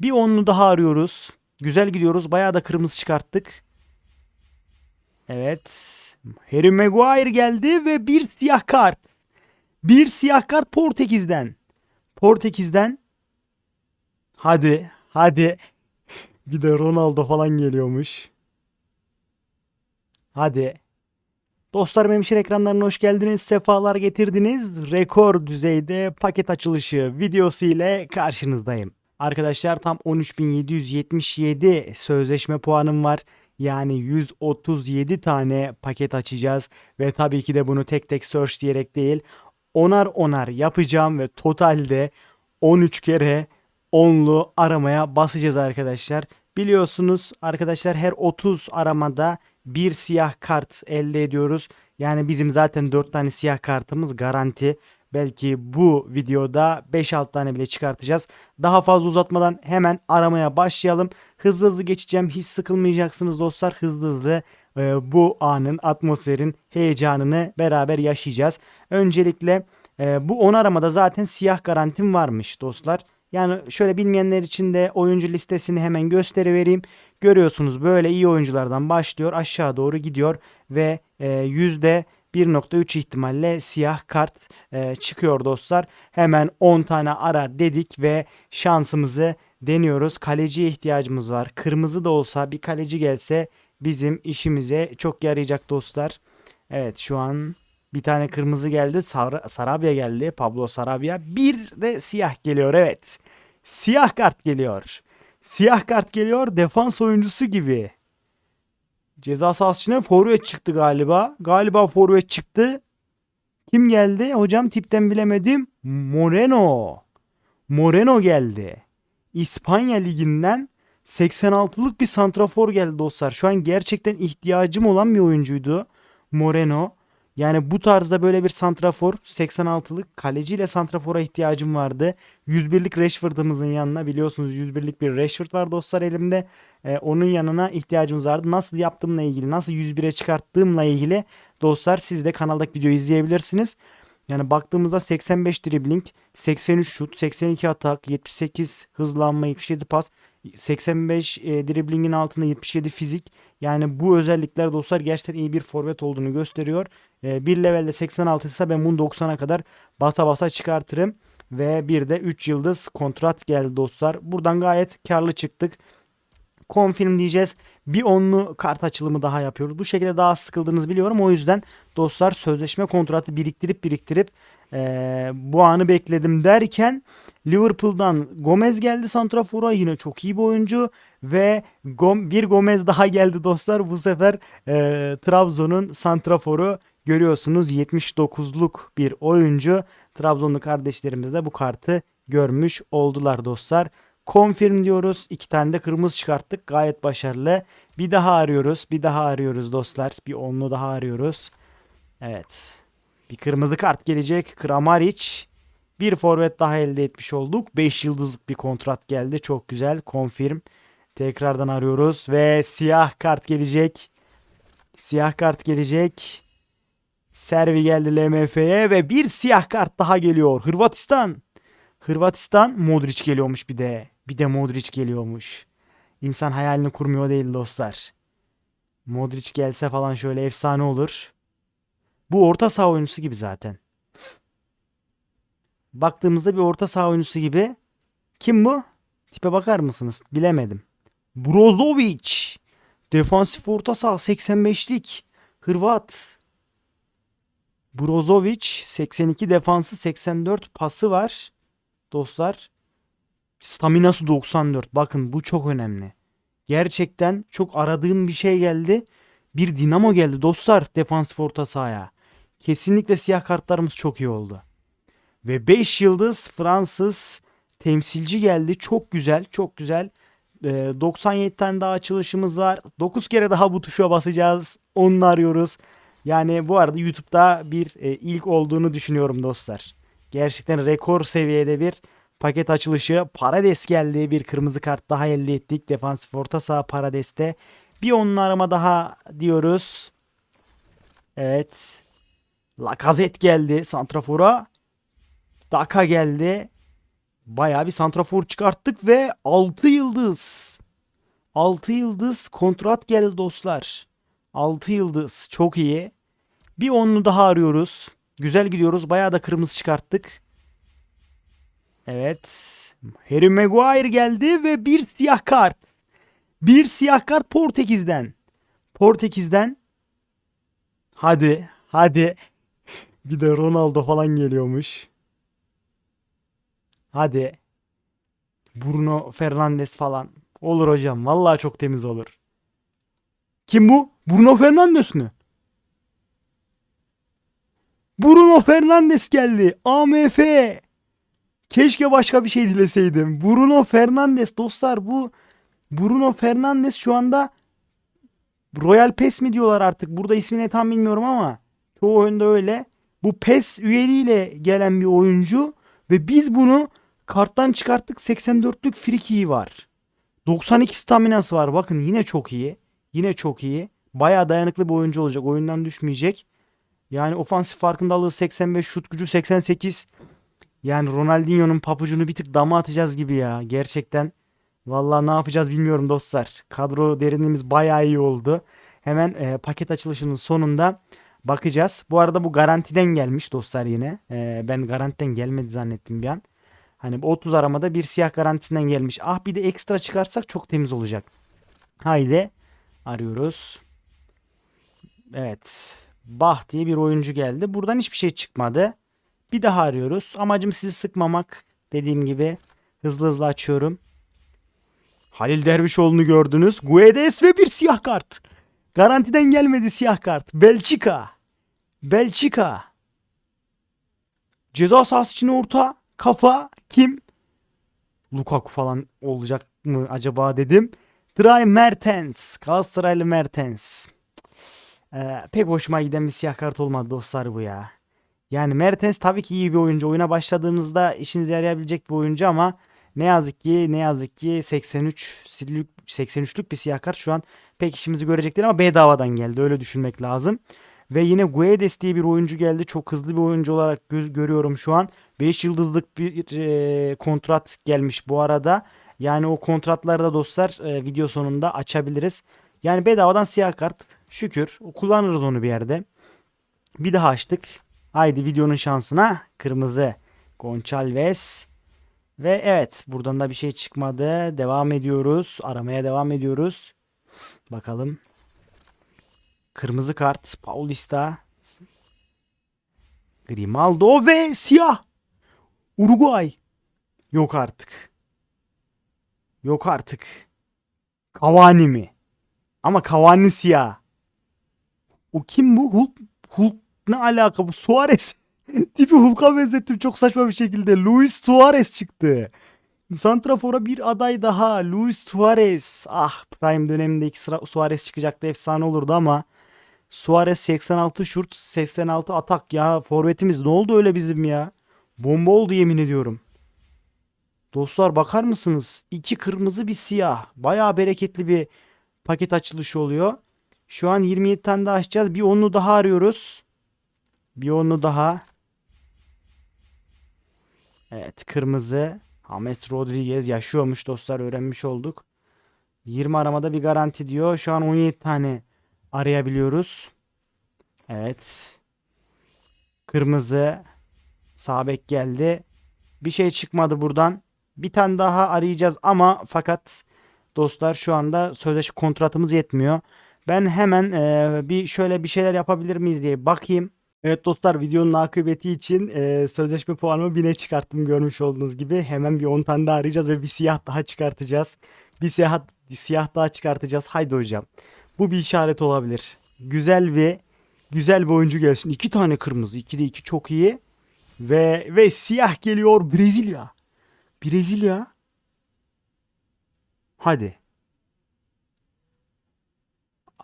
Bir onlu daha arıyoruz. Güzel gidiyoruz. Bayağı da kırmızı çıkarttık. Evet. Harry Maguire geldi ve bir siyah kart. Bir siyah kart Portekiz'den. Portekiz'den. Hadi. Hadi. Bir de Ronaldo falan geliyormuş. Hadi. Dostlarım hemşire ekranlarına hoş geldiniz. Sefalar getirdiniz. Rekor düzeyde paket açılışı videosu ile karşınızdayım. Arkadaşlar tam 13.777 sözleşme puanım var. Yani 137 tane paket açacağız ve tabii ki de bunu tek tek search diyerek değil onar onar yapacağım ve totalde 13 kere onlu aramaya basacağız arkadaşlar. Biliyorsunuz arkadaşlar her 30 aramada bir siyah kart elde ediyoruz. Yani bizim zaten 4 tane siyah kartımız garanti. Belki bu videoda 5-6 tane bile çıkartacağız. Daha fazla uzatmadan hemen aramaya başlayalım. Hızlı hızlı geçeceğim. Hiç sıkılmayacaksınız dostlar. Hızlı hızlı e, bu anın, atmosferin heyecanını beraber yaşayacağız. Öncelikle e, bu 10 aramada zaten siyah garantim varmış dostlar. Yani şöyle bilmeyenler için de oyuncu listesini hemen gösterivereyim. Görüyorsunuz böyle iyi oyunculardan başlıyor aşağı doğru gidiyor ve e, yüzde 1.3 ihtimalle siyah kart e, çıkıyor dostlar. Hemen 10 tane ara dedik ve şansımızı deniyoruz. Kaleciye ihtiyacımız var. Kırmızı da olsa bir kaleci gelse bizim işimize çok yarayacak dostlar. Evet şu an bir tane kırmızı geldi. Sar Sarabia geldi. Pablo Sarabia. Bir de siyah geliyor. Evet. Siyah kart geliyor. Siyah kart geliyor. Defans oyuncusu gibi. Ceza sahasına forvet çıktı galiba. Galiba forvet çıktı. Kim geldi? Hocam tipten bilemedim. Moreno. Moreno geldi. İspanya liginden 86'lık bir santrafor geldi dostlar. Şu an gerçekten ihtiyacım olan bir oyuncuydu. Moreno. Yani bu tarzda böyle bir santrafor 86'lık kaleciyle santrafora ihtiyacım vardı. 101'lik Rashford'ımızın yanına biliyorsunuz 101'lik bir Rashford var dostlar elimde. Ee, onun yanına ihtiyacımız vardı. Nasıl yaptığımla ilgili, nasıl 101'e çıkarttığımla ilgili dostlar siz de kanaldaki videoyu izleyebilirsiniz. Yani baktığımızda 85 dribbling, 83 şut, 82 atak, 78 hızlanma, 77 pas, 85 e, dribblingin altında 77 fizik. Yani bu özellikler dostlar gerçekten iyi bir forvet olduğunu gösteriyor. E, bir levelde 86 ise ben bunu 90'a kadar basa basa çıkartırım. Ve bir de 3 yıldız kontrat geldi dostlar. Buradan gayet karlı çıktık confirm diyeceğiz. Bir onlu kart açılımı daha yapıyoruz. Bu şekilde daha sıkıldığınızı biliyorum. O yüzden dostlar sözleşme kontratı biriktirip biriktirip ee, bu anı bekledim derken Liverpool'dan Gomez geldi Santrafor'a yine çok iyi bir oyuncu ve Gom bir Gomez daha geldi dostlar. Bu sefer e, Trabzon'un Santrafor'u görüyorsunuz 79'luk bir oyuncu. Trabzonlu kardeşlerimiz de bu kartı görmüş oldular dostlar. Confirm diyoruz. İki tane de kırmızı çıkarttık. Gayet başarılı. Bir daha arıyoruz. Bir daha arıyoruz dostlar. Bir onlu daha arıyoruz. Evet. Bir kırmızı kart gelecek. Kramaric. Bir forvet daha elde etmiş olduk. 5 yıldızlık bir kontrat geldi. Çok güzel. Confirm. Tekrardan arıyoruz. Ve siyah kart gelecek. Siyah kart gelecek. Servi geldi LMF'ye ve bir siyah kart daha geliyor. Hırvatistan. Hırvatistan Modric geliyormuş bir de. Bir de Modric geliyormuş. İnsan hayalini kurmuyor değil dostlar. Modric gelse falan şöyle efsane olur. Bu orta saha oyuncusu gibi zaten. Baktığımızda bir orta saha oyuncusu gibi. Kim bu? Tipe bakar mısınız? Bilemedim. Brozovic. Defansif orta saha 85'lik. Hırvat. Brozovic 82 defansı 84 pası var. Dostlar staminası 94. Bakın bu çok önemli. Gerçekten çok aradığım bir şey geldi. Bir dinamo geldi dostlar defansif orta sahaya. Kesinlikle siyah kartlarımız çok iyi oldu. Ve 5 yıldız Fransız temsilci geldi. Çok güzel, çok güzel. Ee, 97 tane daha açılışımız var. 9 kere daha bu tuşa basacağız. Onu arıyoruz. Yani bu arada YouTube'da bir e, ilk olduğunu düşünüyorum dostlar. Gerçekten rekor seviyede bir paket açılışı. Parades geldi. Bir kırmızı kart daha elde ettik. Defansif orta saha Parades'te. Bir onun arama daha diyoruz. Evet. Lacazette geldi Santrafor'a. Daka geldi. Bayağı bir santrafor çıkarttık ve 6 yıldız. 6 yıldız kontrat geldi dostlar. 6 yıldız çok iyi. Bir onlu daha arıyoruz. Güzel gidiyoruz. Bayağı da kırmızı çıkarttık. Evet. Harry Maguire geldi ve bir siyah kart. Bir siyah kart Portekiz'den. Portekiz'den. Hadi. Hadi. Bir de Ronaldo falan geliyormuş. Hadi. Bruno Fernandes falan. Olur hocam. Vallahi çok temiz olur. Kim bu? Bruno Fernandes mi? Bruno Fernandes geldi. AMF. Keşke başka bir şey dileseydim. Bruno Fernandes dostlar bu Bruno Fernandes şu anda Royal PES mi diyorlar artık. Burada ismini tam bilmiyorum ama çoğu oyunda öyle. Bu PES üyeliğiyle gelen bir oyuncu ve biz bunu karttan çıkarttık 84'lük frikiyi var. 92 staminası var. Bakın yine çok iyi. Yine çok iyi. Bayağı dayanıklı bir oyuncu olacak. Oyundan düşmeyecek. Yani ofansif farkındalığı 85, şut gücü 88. Yani Ronaldinho'nun papucunu bir tık dama atacağız gibi ya. Gerçekten. Vallahi ne yapacağız bilmiyorum dostlar. Kadro derinliğimiz bayağı iyi oldu. Hemen e, paket açılışının sonunda bakacağız. Bu arada bu garantiden gelmiş dostlar yine. E, ben garantiden gelmedi zannettim bir an. Hani bu 30 aramada bir siyah garantisinden gelmiş. Ah bir de ekstra çıkarsak çok temiz olacak. Haydi arıyoruz. Evet. Bah diye bir oyuncu geldi. Buradan hiçbir şey çıkmadı. Bir daha arıyoruz. Amacım sizi sıkmamak. Dediğim gibi hızlı hızlı açıyorum. Halil Dervişoğlu'nu gördünüz. Guedes ve bir siyah kart. Garantiden gelmedi siyah kart. Belçika. Belçika. Ceza sahası için orta. Kafa. Kim? Lukaku falan olacak mı acaba dedim. Dry Mertens. Galatasaraylı Mertens. Ee, pek hoşuma giden bir siyah kart olmadı dostlar bu ya. Yani Mertens tabii ki iyi bir oyuncu. Oyuna başladığınızda işinize yarayabilecek bir oyuncu ama ne yazık ki ne yazık ki 83 sillik 83'lük bir siyah kart şu an pek işimizi görecektir ama bedavadan geldi. Öyle düşünmek lazım. Ve yine Guedes diye bir oyuncu geldi. Çok hızlı bir oyuncu olarak gö- görüyorum şu an. 5 yıldızlık bir e, kontrat gelmiş bu arada. Yani o kontratları da dostlar e, video sonunda açabiliriz. Yani bedavadan siyah kart. Şükür. Kullanırız onu bir yerde. Bir daha açtık. Haydi videonun şansına. Kırmızı. Gonçalves. Ve evet buradan da bir şey çıkmadı. Devam ediyoruz. Aramaya devam ediyoruz. Bakalım. Kırmızı kart. Paulista. Grimaldo ve siyah. Uruguay. Yok artık. Yok artık. Cavani mi? Ama Cavani siyah. O kim bu? Hulk, Hulk ne alaka bu? Suarez. Tipi Hulk'a benzettim çok saçma bir şekilde. Luis Suarez çıktı. Santrafor'a bir aday daha. Luis Suarez. Ah Prime dönemindeki sıra Suarez çıkacaktı efsane olurdu ama Suarez 86 şut 86 atak ya. Forvetimiz ne oldu öyle bizim ya? Bomba oldu yemin ediyorum. Dostlar bakar mısınız? İki kırmızı bir siyah. Bayağı bereketli bir paket açılışı oluyor. Şu an 27 tane daha açacağız. Bir onlu daha arıyoruz. Bir onlu daha. Evet kırmızı. James Rodriguez yaşıyormuş dostlar öğrenmiş olduk. 20 aramada bir garanti diyor. Şu an 17 tane arayabiliyoruz. Evet. Kırmızı. Sağ bek geldi. Bir şey çıkmadı buradan. Bir tane daha arayacağız ama fakat dostlar şu anda sözleşme kontratımız yetmiyor. Ben hemen e, bir şöyle bir şeyler yapabilir miyiz diye bakayım. Evet dostlar videonun akıbeti için e, sözleşme puanımı 1000'e çıkarttım görmüş olduğunuz gibi. Hemen bir 10 tane daha arayacağız ve bir siyah daha çıkartacağız. Bir siyah, siyah daha çıkartacağız. Haydi hocam. Bu bir işaret olabilir. Güzel bir güzel bir oyuncu gelsin. İki tane kırmızı. 2'de 2 çok iyi. Ve ve siyah geliyor Brezilya. Brezilya. Hadi.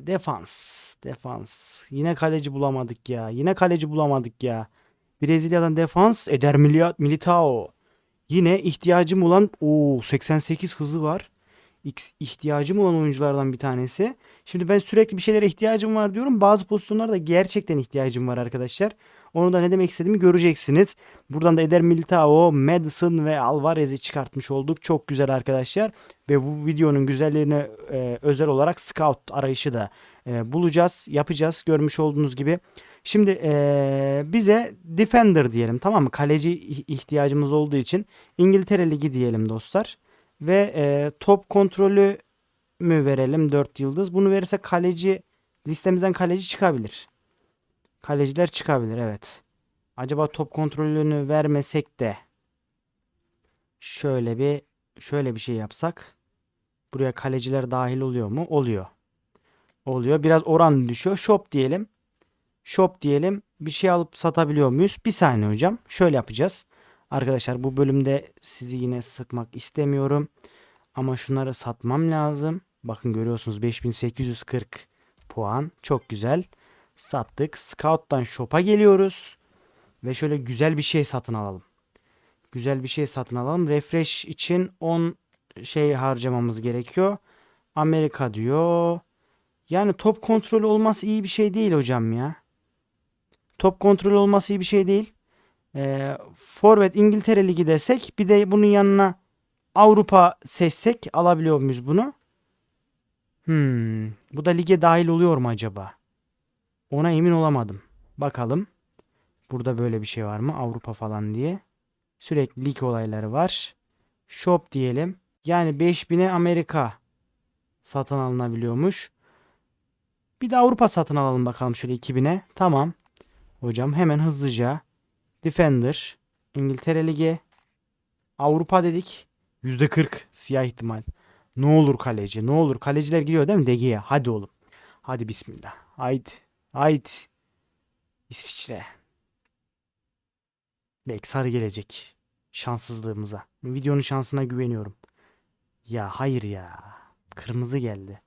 Defans. Defans. Yine kaleci bulamadık ya. Yine kaleci bulamadık ya. Brezilya'dan defans. Eder Militao. Yine ihtiyacım olan o 88 hızı var. X ihtiyacım olan oyunculardan bir tanesi. Şimdi ben sürekli bir şeylere ihtiyacım var diyorum. Bazı pozisyonlarda gerçekten ihtiyacım var arkadaşlar. Onu da ne demek istediğimi göreceksiniz. Buradan da Eder Militao, Madison ve Alvarez'i çıkartmış olduk. Çok güzel arkadaşlar. Ve bu videonun güzelliğine e, özel olarak scout arayışı da e, bulacağız, yapacağız. Görmüş olduğunuz gibi. Şimdi e, bize defender diyelim tamam mı? Kaleci ih- ihtiyacımız olduğu için İngiltere Ligi diyelim dostlar. Ve e, top kontrolü mü verelim 4 yıldız. Bunu verirsek kaleci listemizden kaleci çıkabilir. Kaleciler çıkabilir evet. Acaba top kontrolünü vermesek de şöyle bir şöyle bir şey yapsak buraya kaleciler dahil oluyor mu? Oluyor. Oluyor. Biraz oran düşüyor. Shop diyelim. Shop diyelim. Bir şey alıp satabiliyor muyuz? Bir saniye hocam. Şöyle yapacağız. Arkadaşlar bu bölümde sizi yine sıkmak istemiyorum. Ama şunları satmam lazım. Bakın görüyorsunuz 5840 puan. Çok güzel. Sattık. Scout'tan shop'a geliyoruz. Ve şöyle güzel bir şey satın alalım. Güzel bir şey satın alalım. Refresh için 10 şey harcamamız gerekiyor. Amerika diyor. Yani top kontrolü olması iyi bir şey değil hocam ya. Top kontrolü olması iyi bir şey değil. Ee, Forvet İngiltere Ligi desek bir de bunun yanına Avrupa seçsek alabiliyor muyuz bunu? Hmm, bu da lige dahil oluyor mu acaba? Ona emin olamadım. Bakalım. Burada böyle bir şey var mı? Avrupa falan diye. Sürekli lig olayları var. Shop diyelim. Yani 5000'e Amerika satın alınabiliyormuş. Bir de Avrupa satın alalım bakalım şöyle 2000'e. Tamam. Hocam hemen hızlıca. Defender. İngiltere Ligi. Avrupa dedik. %40 siyah ihtimal. Ne olur kaleci. Ne olur. Kaleciler giriyor değil mi? Dege'ye. Hadi oğlum. Hadi bismillah. Haydi. Haydi. İsviçre. Belki sarı gelecek. Şanssızlığımıza. Videonun şansına güveniyorum. Ya hayır ya. Kırmızı geldi.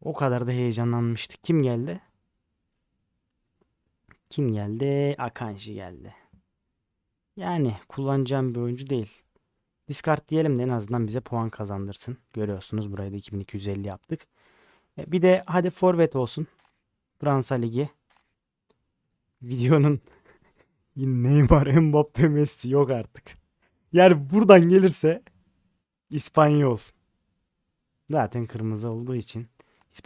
O kadar da heyecanlanmıştık. Kim geldi? Kim geldi? Akanji geldi. Yani kullanacağım bir oyuncu değil. Discard diyelim de en azından bize puan kazandırsın. Görüyorsunuz burayı da 2250 yaptık. E, Bir de hadi forvet olsun. Fransa Ligi. Videonun Neymar, Mbappe, Messi yok artık. Yani buradan gelirse İspanyol. Zaten kırmızı olduğu için.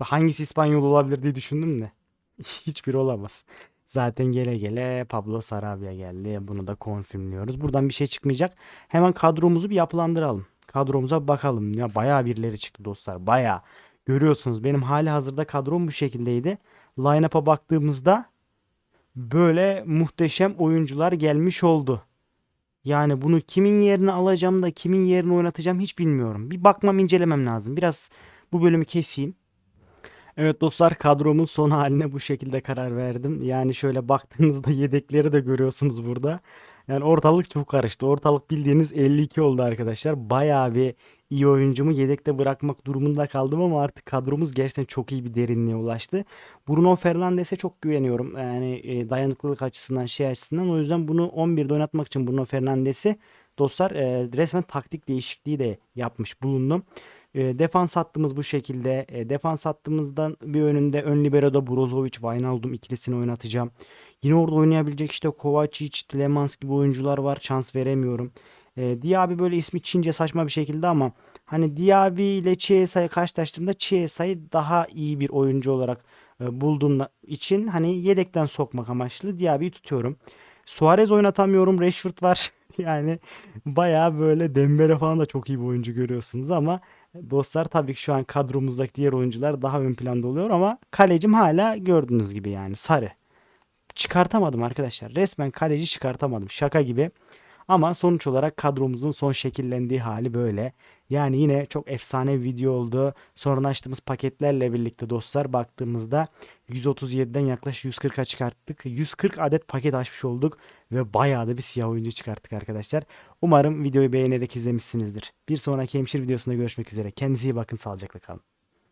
Hangisi İspanyol olabilir diye düşündüm de. Hiçbiri olamaz. Zaten gele gele Pablo Sarabia geldi. Bunu da konfirmliyoruz. Buradan bir şey çıkmayacak. Hemen kadromuzu bir yapılandıralım. Kadromuza bakalım. Ya bayağı birileri çıktı dostlar. Bayağı. Görüyorsunuz benim hali hazırda kadrom bu şekildeydi. Line-up'a baktığımızda böyle muhteşem oyuncular gelmiş oldu. Yani bunu kimin yerine alacağım da kimin yerine oynatacağım hiç bilmiyorum. Bir bakmam incelemem lazım. Biraz bu bölümü keseyim. Evet dostlar kadromun son haline bu şekilde karar verdim. Yani şöyle baktığınızda yedekleri de görüyorsunuz burada. Yani ortalık çok karıştı. Ortalık bildiğiniz 52 oldu arkadaşlar. Bayağı bir iyi oyuncumu yedekte bırakmak durumunda kaldım ama artık kadromuz gerçekten çok iyi bir derinliğe ulaştı. Bruno Fernandes'e çok güveniyorum. Yani e, dayanıklılık açısından şey açısından. O yüzden bunu 11'de oynatmak için Bruno Fernandes'i dostlar e, resmen taktik değişikliği de yapmış bulundum. E, defans hattımız bu şekilde. E, defans hattımızdan bir önünde ön libero'da Brozovic, Wijnaldum ikilisini oynatacağım. Yine orada oynayabilecek işte Kovacic, Tielemans gibi oyuncular var. Şans veremiyorum. E, Diaby böyle ismi Çince saçma bir şekilde ama hani Diaby ile Chiesa'yı karşılaştırdığımda Chiesa'yı daha iyi bir oyuncu olarak e, bulduğum için hani yedekten sokmak amaçlı Diaby'yi tutuyorum. Suarez oynatamıyorum. Rashford var. Yani bayağı böyle Dembele falan da çok iyi bir oyuncu görüyorsunuz ama dostlar tabii ki şu an kadromuzdaki diğer oyuncular daha ön planda oluyor ama kalecim hala gördüğünüz gibi yani sarı. Çıkartamadım arkadaşlar. Resmen kaleci çıkartamadım. Şaka gibi. Ama sonuç olarak kadromuzun son şekillendiği hali böyle. Yani yine çok efsane bir video oldu. Sonra açtığımız paketlerle birlikte dostlar baktığımızda 137'den yaklaşık 140'a çıkarttık. 140 adet paket açmış olduk ve bayağı da bir siyah oyuncu çıkarttık arkadaşlar. Umarım videoyu beğenerek izlemişsinizdir. Bir sonraki hemşire videosunda görüşmek üzere. Kendinize iyi bakın. Sağlıcakla kalın.